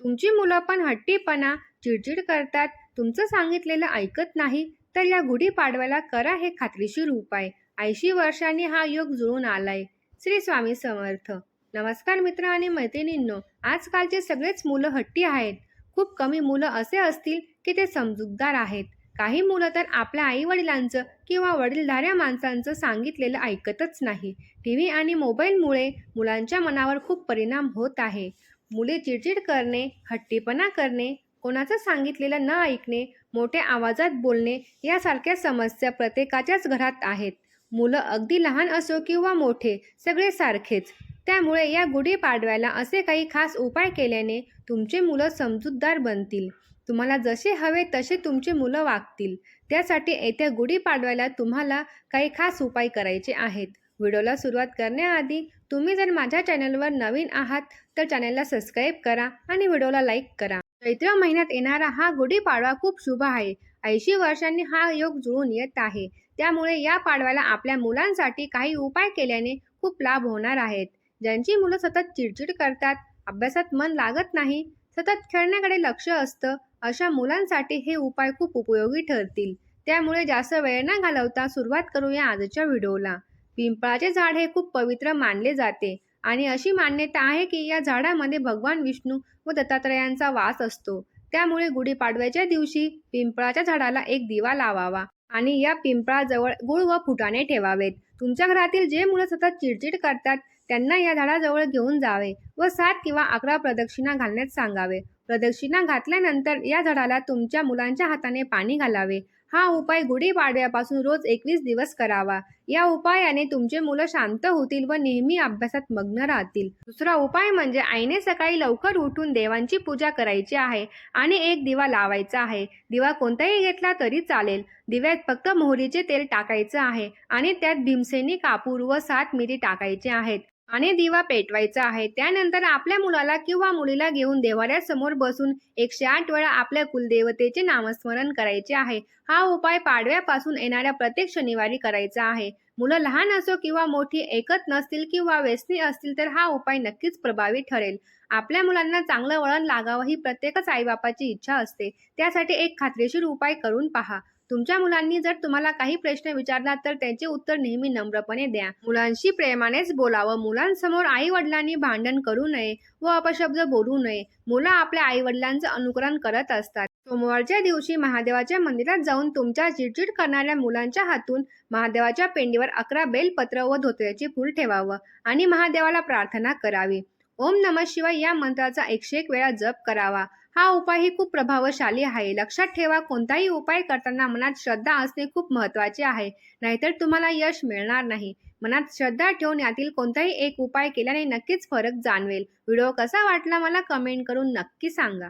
तुमची मुलं पण हट्टीपणा चिडचिड करतात. तुमचं सांगितलेलं ऐकत नाही तर या गुढीपाडव्याला करा हे खात्रीशीर उपाय. ऐंशी वर्षांनी हा योग जुळून आलाय. श्री स्वामी समर्थ. नमस्कार मित्र आणि मैत्रिणींनो आजकालचे सगळेच मुलं हट्टी आहेत. खूप कमी मुलं असे असतील की ते समजूतदार आहेत. काही मुलं तर आपल्या आईवडिलांचं किंवा वडीलधाऱ्या माणसांचं सांगितलेलं ऐकतच नाही. टी व्ही आणि मोबाईलमुळे मुलांच्या मनावर खूप परिणाम होत आहे. मुले चिडचिड करणे हट्टीपणा करणे कोणाचं सांगितलेलं न ऐकणे मोठ्या आवाजात बोलणे यासारख्या समस्या प्रत्येकाच्याच घरात आहेत. मुलं अगदी लहान असो किंवा मोठे सगळे सारखेच. त्यामुळे या गुढीपाडव्याला असे काही खास उपाय केल्याने तुमचे मुलं समजूतदार बनतील. तुम्हाला जसे हवे तसे तुमचे मुलं वागतील. त्यासाठी येत्या गुढीपाडव्याला तुम्हाला काही खास उपाय करायचे आहेत. व्हिडिओला सुरुवात करण्याआधी तुम्ही जर माझ्या चॅनलवर नवीन आहात तर चॅनलला सबस्क्राईब करा आणि व्हिडिओला लाईक करा. चैत्र महिन्यात येणारा हा गुढीपाडवा खूप शुभ आहे. ऐंशी वर्षांनी हा योग जुळून येत आहे. त्यामुळे या पाडव्याला आपल्या मुलांसाठी काही उपाय केल्याने खूप लाभ होणार आहेत. ज्यांची मुलं सतत चिडचिड करतात अभ्यासात मन लागत नाही सतत खेळण्याकडे लक्ष असतं अशा मुलांसाठी हे उपाय खूप उपयोगी ठरतील. त्यामुळे जास्त वेळ न घालवता सुरुवात करूया आजच्या व्हिडिओला. पिंपळाचे झाड हे खूप पवित्र मानले जाते. आणि अशी मान्यता आहे की या झाडामध्ये भगवान विष्णू व दत्तात्रयांचा वास असतो. त्यामुळे गुढीपाडव्याच्या दिवशी पिंपळाच्या झाडाला एक दिवा लावावा आणि या पिंपळाजवळ गुळ व फुटाणे ठेवावेत. तुमच्या घरातील जे मुलं सतत चिडचिड करतात त्यांना या झाडाजवळ घेऊन जावे व सात किंवा अकरा प्रदक्षिणा घालण्यास सांगावे. प्रदक्षिणा घातल्यानंतर या झाडाला तुमच्या मुलांच्या हाताने पाणी घालावे. हा उपाय गुढीपाडव्यापासून रोज एकवीस दिवस करावा. या उपायाने तुमचे मुलं शांत होतील व नेहमी अभ्यासात मग्न राहतील. दुसरा उपाय म्हणजे आईने सकाळी लवकर उठून देवांची पूजा करायची आहे आणि एक दिवा लावायचा आहे. दिवा कोणताही घेतला तरी चालेल. दिव्यात फक्त मोहरीचे तेल टाकायचं आहे आणि त्यात भीमसेनी कापूर व सात मिरी टाकायचे आहेत. आणि दिवा पेटवायचा आहे. त्यानंतर आपल्या मुलाला किंवा मुलीला घेऊन देवाऱ्यासमोर बसून एकशे आठ वेळा आपल्या कुलदेवतेचे नामस्मरण करायचे आहे. हा उपाय पाडव्यापासून येणाऱ्या प्रत्येक शनिवारी करायचा आहे. मुलं लहान असो किंवा मोठी ऐकत नसतील किंवा व्यसनी असतील तर हा उपाय नक्कीच प्रभावी ठरेल. आपल्या मुलांना चांगलं वळण लागावं ही प्रत्येकच आईबापाची इच्छा असते. त्यासाठी एक खात्रीशीर उपाय करून पहा. तुमच्या मुलांनी जर तुम्हाला काही प्रश्न विचारला तर त्याचे उत्तर नेहमी नम्रपणे द्या. मुलांशी प्रेमानेच बोलावं. मुलांसमोर आई वडिलांनी भांडण करू नये व अपशब्द बोलू नये. मुलं आपल्या आई वडिलांचं अनुकरण करत असतात. सोमवारच्या दिवशी महादेवाच्या मंदिरात जाऊन तुमच्या चिडचिड करणाऱ्या मुलांच्या हातून महादेवाच्या पेंडीवर अकरा बेलपत्र व धोत्र्याचे फूल ठेवावं आणि महादेवाला प्रार्थना करावी. ओम नम शिवाय या मंत्राचा एकशे एक वेळा जप करावा. हा उपाय ही खूप प्रभावशाली आहे. लक्षात ठेवा कोणताही उपाय करताना मनात श्रद्धा असणे खूप महत्त्वाचे आहे. नाहीतर तुम्हाला यश मिळणार नाही. मनात श्रद्धा ठेवून यातील कोणताही एक उपाय केल्याने नक्कीच फरक जाणवेल. व्हिडिओ कसा वाटला मला कमेंट करून नक्की सांगा.